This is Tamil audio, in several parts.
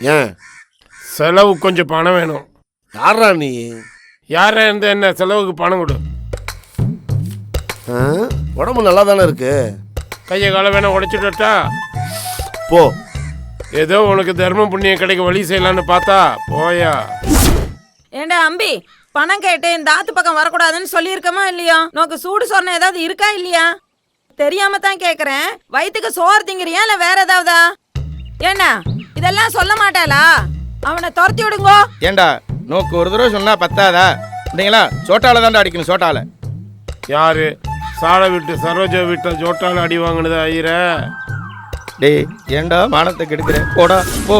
ஏன்? செலவு கொஞ்சம் பணம் வேணும். யாரா நீ? யாரா இருந்த என்ன செலவுக்கு பணம் கொடு? உடம்பு நல்லா தானே இருக்கு? கையை காலை வேணா உடைச்சிட்டா போ. ஏதோ உனக்கு தர்ம புண்ணியம் கிடைக்க வழி செய்யலான்னு பார்த்தா போயா. ஏண்டா அம்பி பணம் கேட்டு இந்த ஆத்து பக்கம் வரக்கூடாதுன்னு சொல்லியிருக்கமா இல்லையா? நோக்கு சூடு சொன்ன ஏதாவது இருக்கா இல்லையா? தெரியாம தான் கேக்குறேன். வயித்துக்கு சோறு திங்கிறியா இல்ல வேற ஏதாவதா? என்ன இதெல்லாம் சொல்ல மாட்டாளா? அவனை துரத்தி விடுங்கோ. ஏண்டா நோக்கு ஒரு தடவை சொன்னா பத்தாதா? இல்லைங்களா சோட்டால தாண்டா அடிக்கணும் சோட்டால. யாரு? சாலை விட்டு சரோஜா வீட்டை ஜோட்டால அடி வாங்கினது ஐயர? டேய் ஏண்டா மானத்தை கெடுக்கிற? போடா போ.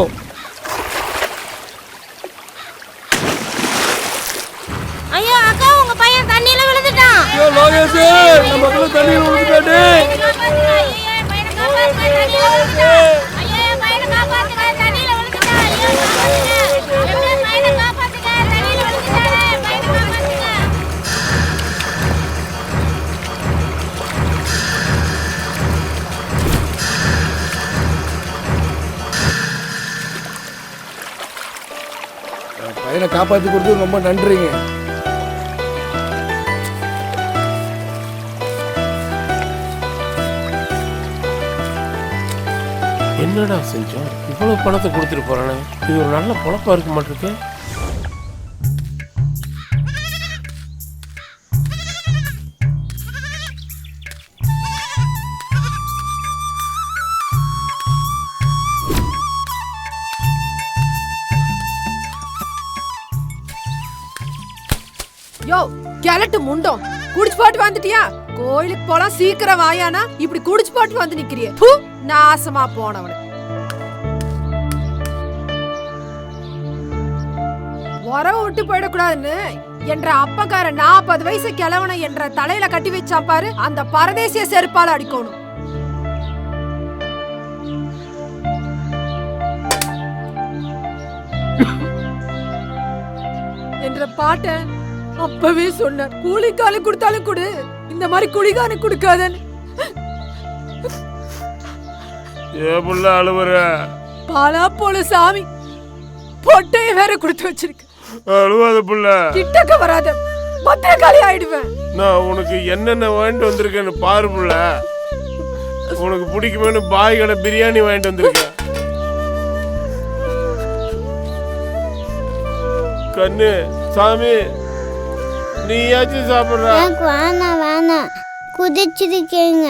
ஐயோ அக்கா உங்க பையன் தண்ணியில விழுந்துட்டான். பையனை காப்பாற்றி கொடுத்து ரொம்ப நன்றிங்க. என்னடா செஞ்சோம்? இவ்வளவு பணத்தை கொடுத்துட்டு போறானே? இது ஒரு நல்ல பொழப்பா இருக்க மாட்டிருக்கு. யோ கிழட்டு முண்டம். குடிச்சு போட்டு வந்துட்டியா? கோயிலுக்கு போலாம் சீக்கிரம் வாயானா இப்படி குடிச்சு போட்டு வந்து நிக்கிறிய. நாசமா போனவனு. உறவு விட்டு போயிடக்கூடாதுன்னு என்ற அப்பக்கார நாற்பது வயசு கிழவனை என்ற தலையில கட்டி வச்சான் பாரு அந்த பரதேசிய செருப்பால அடிக்கணும். என்ற பாட்டை அப்பவே சொன்னார். கூலிக்காலு கொடுத்தாலும் கொடு இந்த மாதிரி குளிகானு கொடுக்காதன்னு. ஏ புள்ள அழுவுற? பாலா போல சாமி பொட்டைய வேற கொடுத்து வச்சிருக்கு. அழுவாத புள்ள. கிட்டக்க வராத. காலி ஆயிடுவேன். நான் உனக்கு என்னென்ன வாங்கிட்டு வந்திருக்கேன்னு பாரு புள்ள. உனக்கு பிடிக்குமேனு பாய் கடை பிரியாணி வாங்கிட்டு வந்திருக்கேன். கண்ணு சாமி நீயாச்சும் சாப்பிடுற? எனக்கு வேணாம் வேணாம் குதிச்சிருக்கீங்க.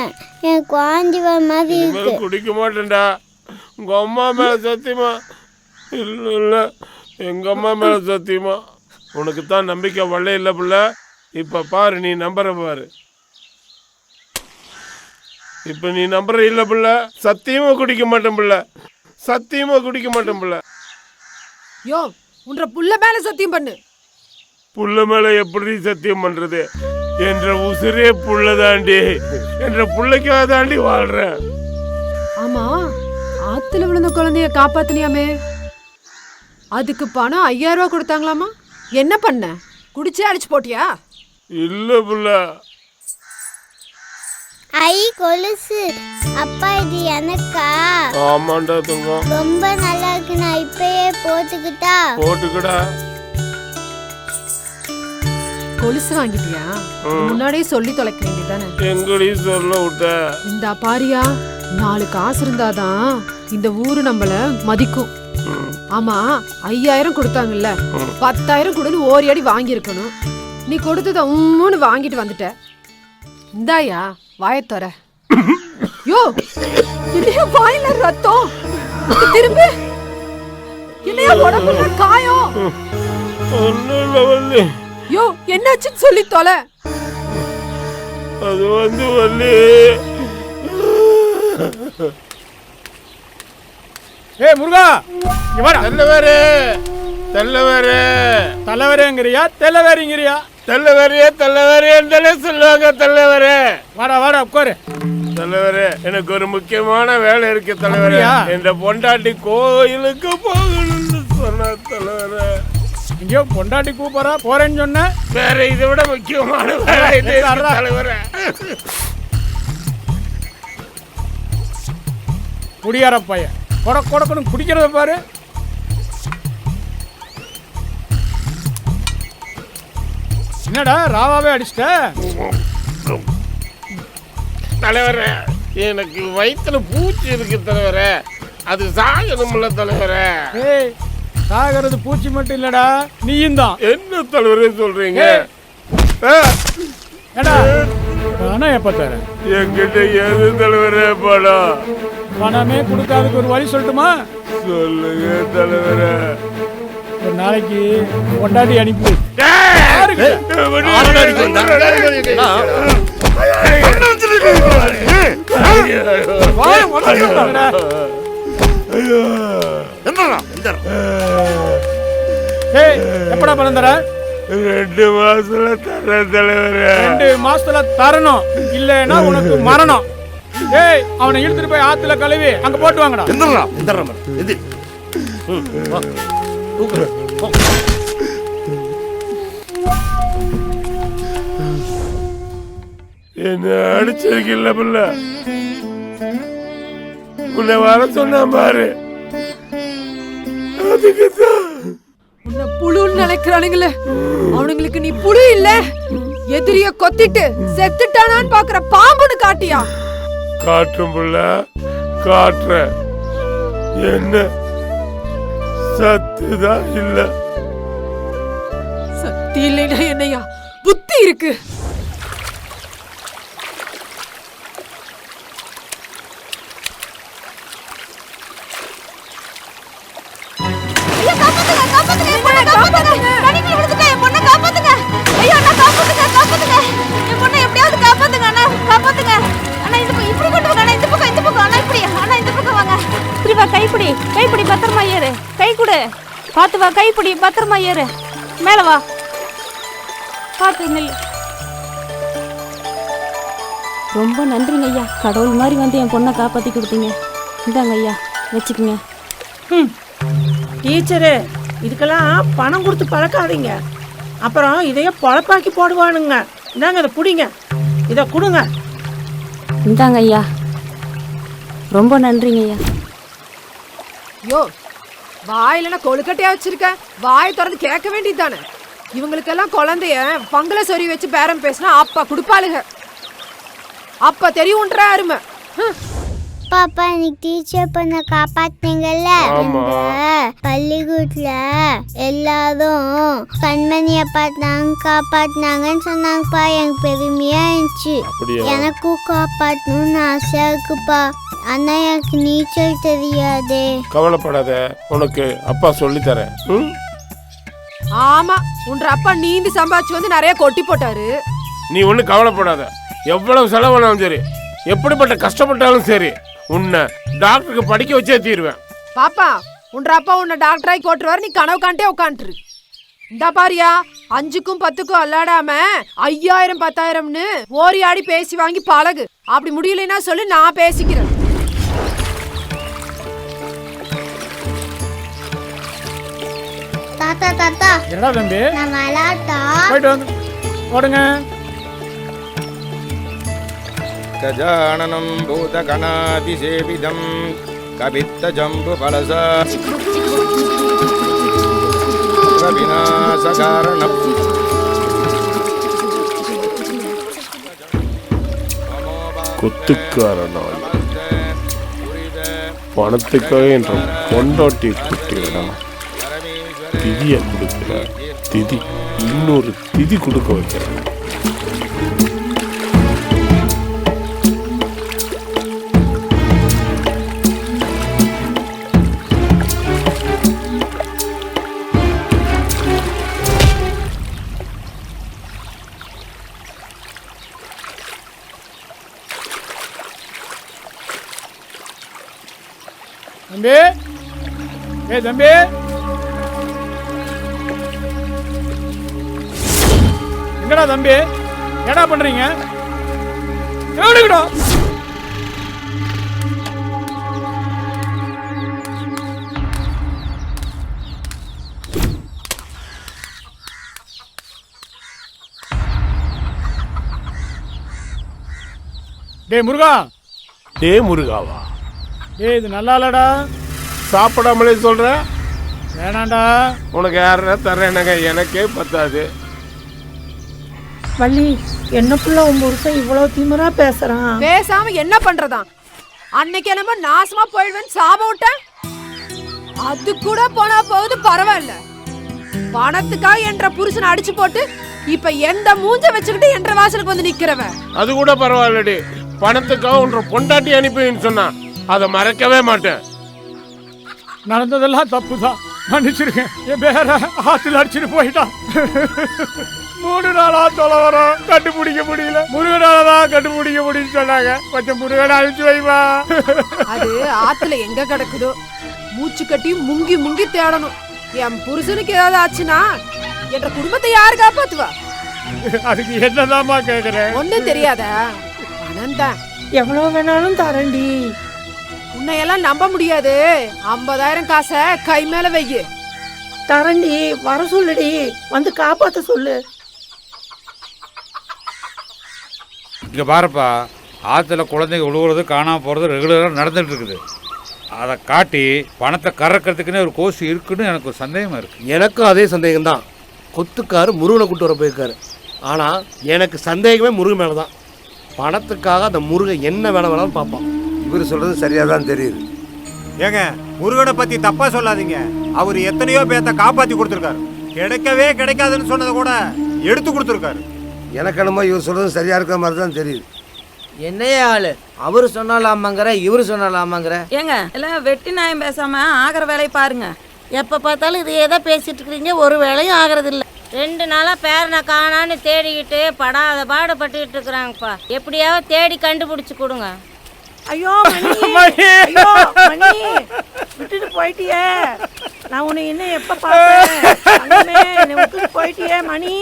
எனக்கு வாந்தி வர மாதிரி இருக்கு. குடிக்க மாட்டேன்டா. உங்க அம்மா மேல சத்தியமா இல்ல இல்ல. எங்க அம்மா மேல சத்தியமா? உனக்கு தான் நம்பிக்கை வரல இல்ல புள்ள. இப்ப பாரு நீ நம்புற பாரு. இப்ப நீ நம்புற இல்ல புள்ள. சத்தியமா குடிக்க மாட்டேன் புள்ள. சத்தியமா குடிக்க மாட்டேன் புள்ள. யோ உன்ற புள்ள மேல சத்தியம் பண்ணு. புள்ள மேல எப்படி சத்தியம் பண்றது? என்ற உசிரே புள்ளதாண்டி என்ற புள்ளைக்காக தாண்டி வாழ்றேன். ஆமா ஆத்துல விழுந்த குழந்தைய காப்பாத்தினியாமே. அதுக்கு பணம் ஐயாயிரம் ரூபாய் கொடுத்தாங்களாமா? என்ன பண்ண? குடிச்சே அடிச்சு போட்டியா? இல்ல புள்ள. ஐ கொலுசு. அப்பா இது எனக்கா? ஆமாண்டா தங்கம் ரொம்ப நல்லா இருக்கு நான் இப்பயே போட்டுக்கிட்டா? போட்டுக்கடா. கொலுசு வாங்கிட்டியா? முன்னாடியே சொல்லி தொலைக்க வேண்டியதானே எங்கடி சொல்ல விட்ட? இந்த பாரியா நாலு காசு இருந்தாதான் இந்த ஊரு நம்மள மதிக்கும். ஆமா ஐயாயிரம் கொடுத்தாங்கல்ல. பத்தாயிரம் கொடுன்னு ஓரி அடி வாங்கியிருக்கணும். நீ கொடுத்தத உம்முன்னு வாங்கிட்டு வந்துட்ட. இந்தாயா வாயத்தொர யோ என்னையா வாயில ரத்தம்? திரும்ப. என்னையா உடம்புல காயம்? யோ என்னாச்சுன்னு சொல்லி தொலை. அது வந்து வள்ளி. ஏய் முருகா! இங்க வாடா. தெல்லவேரு தெல்லவேரு. தலைவரேங்கிறியா தெல்லவேறிங்கிறியா தெல்லவேரியே தெல்லவேரியே சொல்லுவாங்க தெல்லவேரு? வாடா வாடா உட்காரு. தலைவரே எனக்கு ஒரு முக்கியமான வேலை இருக்கு தலைவரே? இந்த பொண்டாட்டி கோயிலுக்கு போகணும்னு சொன்ன தலைவரே இங்கேயோ பொண்டாட்டி கூப்பிடறா போறேன்னு சொன்ன. வேற இதை விட முக்கியமான வேலை. தலைவரே குடியார பையன். கொட கொடக்கணும் குடிக்கிறத பாரு. என்னடா ராவாவே அடிச்சிட்ட? தலைவர எனக்கு வயிற்றுல பூச்சி இருக்கு தலைவர. அது சாகணும்ல தலைவர. சாகிறது பூச்சி மட்டும் இல்லடா நீயும் தான். என்ன தலைவர் சொல்றீங்க? ஏடா பணம் எப்ப தரேன்? என்கிட்ட எது தலைவரே படம்? பணமே கொடுக்காததுக்கு ஒரு வழி சொல்லட்டுமா? சொல்லுங்க தலைவரே. ஒரு நாளைக்கு பொண்டாட்டி அனுப்பி. எப்படா பணம் தர? ரெண்டு மாசத்துல தர தலைவரே. ரெண்டு மாசத்துல தரணும். இல்லைன்னா உனக்கு மரணம். ஏய் அவனை இழுத்துட்டு போய் ஆத்துல கழுவி அங்க போட்டு வாங்கடா. எந்திரா, எந்திரா போ. என்ன அடிச்சிருக்கில்ல புள்ள? உன்னை வர சொன்ன பாரு. அதுக்கு தான் உன்னை புழுன்னு நினைக்கிறானுங்களே. அவனுங்களுக்கு நீ புழு இல்ல. எதிரிய கொத்திட்டு செத்துட்டானான்னு பாக்குற பாம்புன்னு காட்டியா. காட்டும் புள்ள காட்டுற என்ன? சத்துதான் இல்ல? சக்தி இல்லைன்னா என்னையா. புத்தி இருக்கு. என் பொண்ணை எப்படியாவது அண்ணா காப்பாத்துங்க. அண்ணா இந்த பக்கம் இப்படி கொண்டு வாங்க அண்ணா இந்த பக்கம் இந்த பக்கம். அண்ணா இப்படி அண்ணா இந்த பக்கம் வாங்க. இப்படி வா கைப்பிடி கைப்பிடி பத்திரமா ஏறு. கை கொடு. பார்த்து வா கைப்பிடி பத்திரமா ஏறு. மேலே வா. பார்த்து நில்லு ரொம்ப நன்றிங்க ஐயா. கடவுள் மாதிரி வந்து என் பொண்ணை காப்பாற்றி கொடுத்தீங்க. இந்தாங்க ஐயா வச்சுக்கோங்க. டீச்சரு இதுக்கெல்லாம் பணம் கொடுத்து பழக்காதீங்க. அப்புறம் இதையே பொழப்பாக்கி போடுவானுங்க. இந்தாங்க இதை பிடிங்க. இதை கொடுங்க. இந்தாங்க ஐயா. ரொம்ப நன்றிங்க ஐயா. யோ வாயிலனா கொழுக்கட்டையா வச்சிருக்க? வாய் திறந்து கேட்க வேண்டியதானே இவங்களுக்கெல்லாம் குழந்தைய பங்கள சொறி வச்சு பேரம் பேசினா அப்பா கொடுப்பாளுக. அப்பா தெரியும்ன்ற அருமை. பாப்பா இன்னைக்கு டீச்சர் பண்ண காப்பாத்துனீங்கல்ல? பள்ளிக்கூடத்துல எல்லாரும் கண்மணிய பார்த்தாங்க காப்பாத்துனாங்கன்னு சொன்னாங்கப்பா. எனக்கு பெருமையா இருந்துச்சு? எனக்கும் காப்பாத்தணும்னு ஆசையா இருக்குப்பா. ஆனா எனக்கு நீச்சல் தெரியாதே. கவலைப்படாத. உனக்கு அப்பா சொல்லி தரேன்? ஆமா உன்ற அப்பா நீந்தி சம்பாதிச்சு வந்து நிறைய கொட்டி போட்டாரு. நீ ஒன்றும் கவலைப்படாத. எவ்வளவு செலவானாலும் சரி எப்படிப்பட்ட கஷ்டப்பட்டாலும் சரி உன்னை டாக்டருக்கு படிக்க வச்சே தீருவேன். பாப்பா உன்ற அப்பா உன்னை டாக்டராய் கோட்டுருவாரு நீ கனவு காண்டே உட்காந்துரு இந்தா பாரியா அஞ்சுக்கும் பத்துக்கும் அல்லாடாம ஐயாயிரம் பத்தாயிரம்னு ஓரி ஆடி பேசி வாங்கி பழகு. அப்படி முடியலைன்னா சொல்லி நான் பேசிக்கிறேன். தாத்தா தாத்தா. என்னடா தம்பி? நான் விளாட்டா? போயிட்டு வந்து ஓடுங்க. गजाननं भूतगणाभिसेविदं कवित्तजम्बुफलसा विनाशकारणम् குத்துக்காரனாய் பணத்துக்காக என்ற பொண்டாட்டி குட்டிடா திதியை கொடுக்குற திதி இன்னொரு திதி கொடுக்க வைக்கிறேன் தம்பி. ஏ தம்பி. எங்கடா தம்பி? என்னடா பண்றீங்க? எவ்வளோடா டேய் முருகா. டே முருகாவா? டேய் இது நல்லா இல்லடா. சாப்பிடாமலே சொல்ற? வேணாண்டா. உனக்கு யாருன்னா தர்றேனுங்க எனக்கே பத்தாது. வள்ளி என்ன புள்ள உன் புருஷன் இவ்வளவு திமிரா பேசுறான்? பேசாம என்ன பண்றதா அன்னைக்கு என்னமோ நாசமா போயிடுவேன் சாபம் விட்டேன் அது கூட போனா போகுது பரவாயில்ல. பணத்துக்காக என்ற புருஷனை அடிச்சு போட்டு இப்ப எந்த மூஞ்ச வச்சுக்கிட்டு என்ற வாசலுக்கு வந்து நிக்கிறவன் அது கூட பரவாயில்லடி. பணத்துக்காக ஒன்ற பொண்டாட்டி அனுப்பின்னு சொன்னான். அதை மறக்கவே மாட்டேன். நடந்ததெல்லாம் தப்பு தான் மன்னிச்சிருக்கேன் என் பேர ஆத்துல அடிச்சுட்டு போயிட்டான். மூணு நாளா தொலை வரோம் கண்டுபிடிக்க முடியல. முருகனால தான் கண்டுபிடிக்க முடியும்னு சொன்னாங்க. கொஞ்சம் முருகனை அழிச்சு வைமா. அது ஆத்துல எங்க கிடக்குதோ? மூச்சு கட்டி முங்கி முங்கி தேடணும். என் புருஷனுக்கு ஏதாவது ஆச்சுன்னா என்ற குடும்பத்தை யாரு காப்பாத்துவா? அதுக்கு என்னதாம்மா கேக்குறேன் ஒண்ணும் தெரியாத? பணம் தான் எவ்வளவு வேணாலும் தரேன்டி. உன்னையெல்லாம் நம்ப முடியாது. ஐம்பதாயிரம் காசை கை மேல வையு. தரேன்டி வர சொல்லுடி. வந்து காப்பாத்த சொல்லு. இங்கே பாருப்பா ஆற்றுல குழந்தைங்க விழுவுறது காணாமல் போகிறது ரெகுலராக நடந்துட்டு இருக்குது அதை காட்டி பணத்தை கறக்கிறதுக்குன்னே ஒரு கோர்ஸ் இருக்குன்னு எனக்கு ஒரு சந்தேகமாக இருக்குது எனக்கும் அதே சந்தேகம் தான் கொத்துக்காரு முருகனை கூட்டு வர போயிருக்காரு. ஆனால் எனக்கு சந்தேகமே முருகன் மேலே தான் பணத்துக்காக அந்த முருகன் என்ன வேலை வேணாலும் பார்ப்பான். இவர் சொல்றது சரியா தான் தெரியுது. ஏங்க முருகனை பத்தி தப்பா சொல்லாதீங்க. அவர் எத்தனையோ பேத்த காப்பாத்தி கொடுத்துருக்காரு. கிடைக்கவே கிடைக்காதுன்னு சொன்னதை கூட எடுத்து கொடுத்துருக்காரு. எனக்கு என்னமோ இவர் சொல்றது சரியா இருக்கிற மாதிரி தான் தெரியுது. என்னையே ஆளு. அவரு சொன்னாலாமாங்கிற இவரு சொன்னாலாமாங்கிற? ஏங்க எல்லாம் வெட்டி நாயம் பேசாம ஆகிற வேலையை பாருங்க. எப்போ பார்த்தாலும் இதையே தான் பேசிட்டு இருக்கிறீங்க ஒரு வேலையும் ஆகிறது இல்ல ரெண்டு நாளா பேரனை காணான்னு தேடிக்கிட்டு படாத பாடுபட்டுக்கிட்டு இருக்கிறாங்கப்பா. எப்படியாவது தேடி கண்டுபிடிச்சு கொடுங்க. ஐயோ மணி. ஐயோ மணி. விட்டுட்டு போயிட்டியே. நான் உன்னை இன்னும் எப்ப பார்த்தேன் என்னை விட்டுட்டு போயிட்டியே மணி.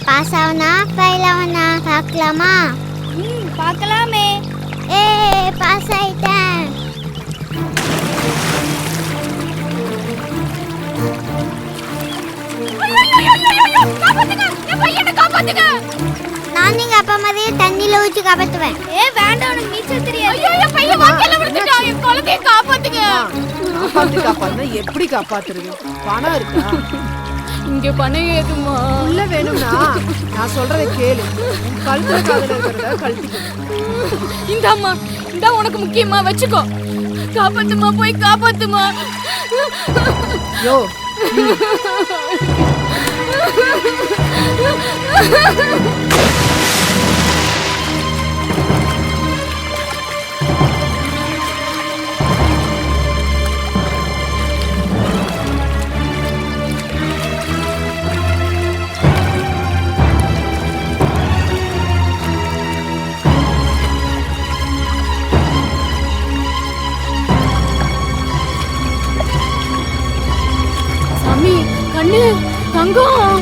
நான் பாஸ் ஆவனா ஃபெயில் ஆவனா பார்க்கலாமா ம் பார்க்கலாமே ஏ பாஸ் ஆயிட்டேன் நான் நீங்க அப்பா மாதிரியே தண்ணியில ஊற்றி காப்பாத்துவேன். ஏ வேண்டாம் உனக்கு நீச்சல் தெரியாது. ஐயோ பையன் வாக்கில விழுந்துட்டான் என் குழந்தைய காப்பாத்துங்க. காப்பாத்து காப்பாத்து எப்படி காப்பாத்துறது? பணம் இருக்கா? இங்க பணம் ஏதுமா உள்ள வேணும்னா நான் சொல்றதை கேளு. கழுத்துல காதுல இருக்கிறத கழட்டிக்கணும் இந்தாம்மா இந்தா உனக்கு முக்கியமா வச்சுக்கோ. காப்பாத்துமா போய் காப்பாத்துமா யோ சாமி தங்கம்.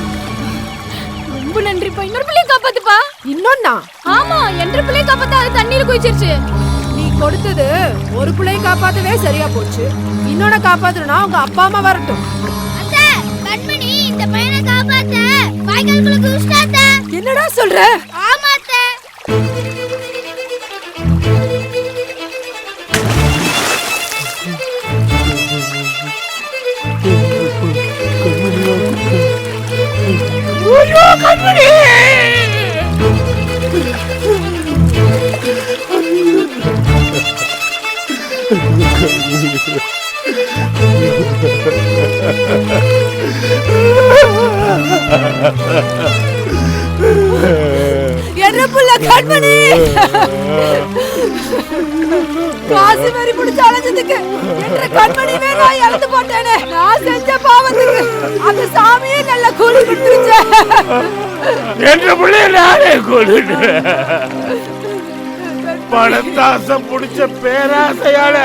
ரொம்ப நன்றிப்பா. இன்னொரு பிள்ளைய காப்பாத்துப்பா. இன்னொன்னா? ஆமா என்ற பிள்ளைய காப்பாத்த அது தண்ணீர் குதிச்சிருச்சு நீ கொடுத்தது ஒரு பிள்ளையை காப்பாத்தவே சரியா போச்சு. இன்னொன்னு காப்பாத்தணும்னா உங்க அப்பா அம்மா வரட்டும். அத்தை கண்மணி இந்த பையனை காப்பாத்த. வாய்க்கால்குள்ள குதிச்சிட்டாத்த என்னடா சொல்ற? என்ன புள்ள கண்மணி? காசு வெறி முடிச்சு அழைஞ்சதுக்கு என்ற கண்மணி நான் இறந்து போட்டேனே. நான் செஞ்ச பாவத்துக்கு அந்த சாமியே நல்ல கூலி கொடுத்துருச்சு. என்ற பிள்ளைய நானே கொண்டுட்டேன் பணத்தாசை பிடிச்ச பேராசையால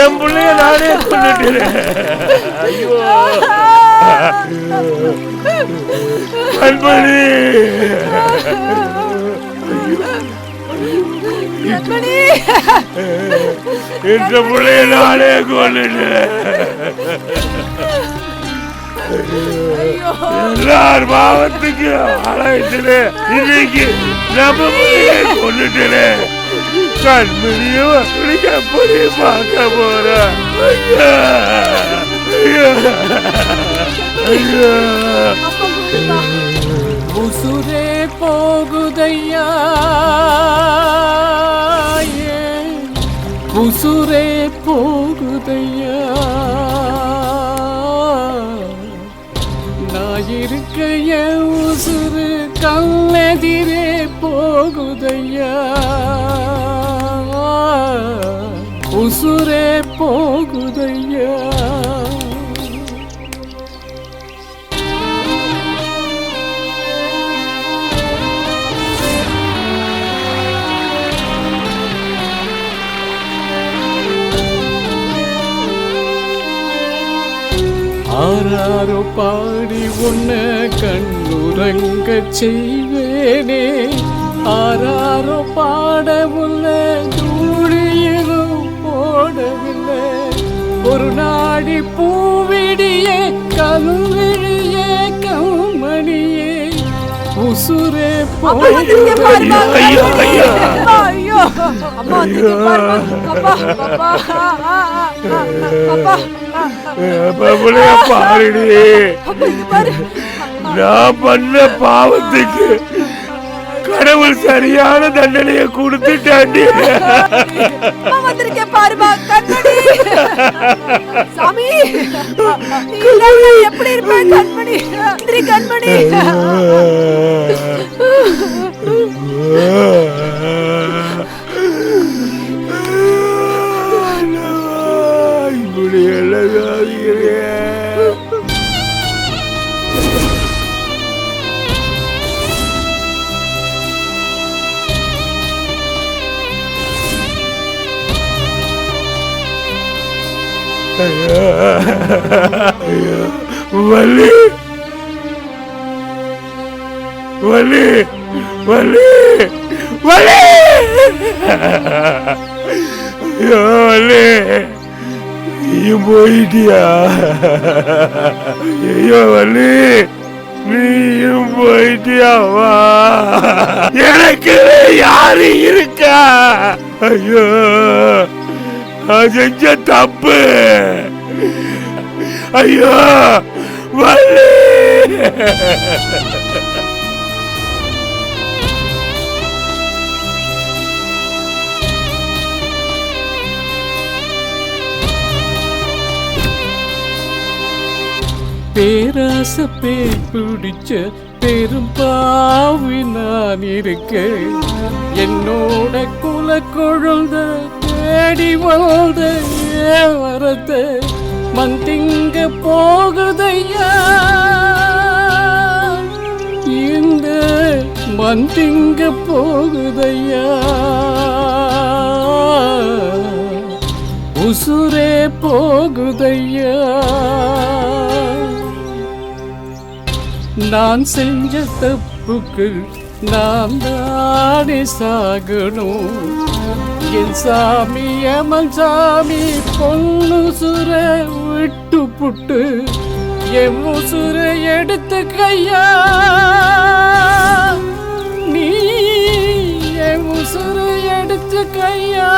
என் பிள்ளைய நானே கொண்டுட்டேன் ஐயோ. கண்மணி. கண்மணி. என்ற பிள்ளைய நானே கொண்டுட்டேன் எல்லார் பாவத்துக்கு ஆளாயிட்டு இன்னைக்கு நம்ம பிள்ளைய கொண்டுட்டே கண்மணியும் அப்படிங்க போய் பார்க்க போறேன் உசுரே போகுதையா? ஏன்? உசுரே போகுதையா? போகுதையா? உசுரே போகுதையா? ஆராரோ பாடி உன்ன கண்ணுறங்க செய்வேனே. ஆராரோ பாட உள்ள தூளியிலும் போடவில்லை. ஒரு நாடி பூவிடியே கல்விழியே கண்மணியே உசுரே பாருடி அப்பா இங்க பாரு நான் பண்ண பாவத்துக்கு கடவுள் சரியான தண்டனையை கொடுத்துட்டாண்டி. அம்மா வந்திருக்கே பாருமா கண்மணி. சாமி நீ இல்லாம நான் எப்படி இருப்பேன் கண்மணி? இந்திரி கண்மணி. இப்படி எழுதாதீங்க வலி வலி வலி வலி ஐயோ வலி நீ போயிட்டியா ஐயோ வலி நீயும் போயிட்டியாவா எனக்கு யாரு இருக்கா ஐயோ நான் செஞ்ச தப்பு. ஐயோ வள்ளி. பேராச பேர் பிடிச்ச பெரும் பாவி நான் இருக்க என்னோட குல குழந்தை தேடி வந்த வரத்தை வரத மந்திங்க போகுதையா? இந்த மந்திங்க போகுதையா? உசுரே போகுதையா? நான் செஞ்ச தப்புக்கு நான் தானே சாகணும். என் சாமி ஏமல் சாமி பொண்ணு சுர விட்டு புட்டு என் உசுர எடுத்து கையா. நீ என் உசுர எடுத்து கையா.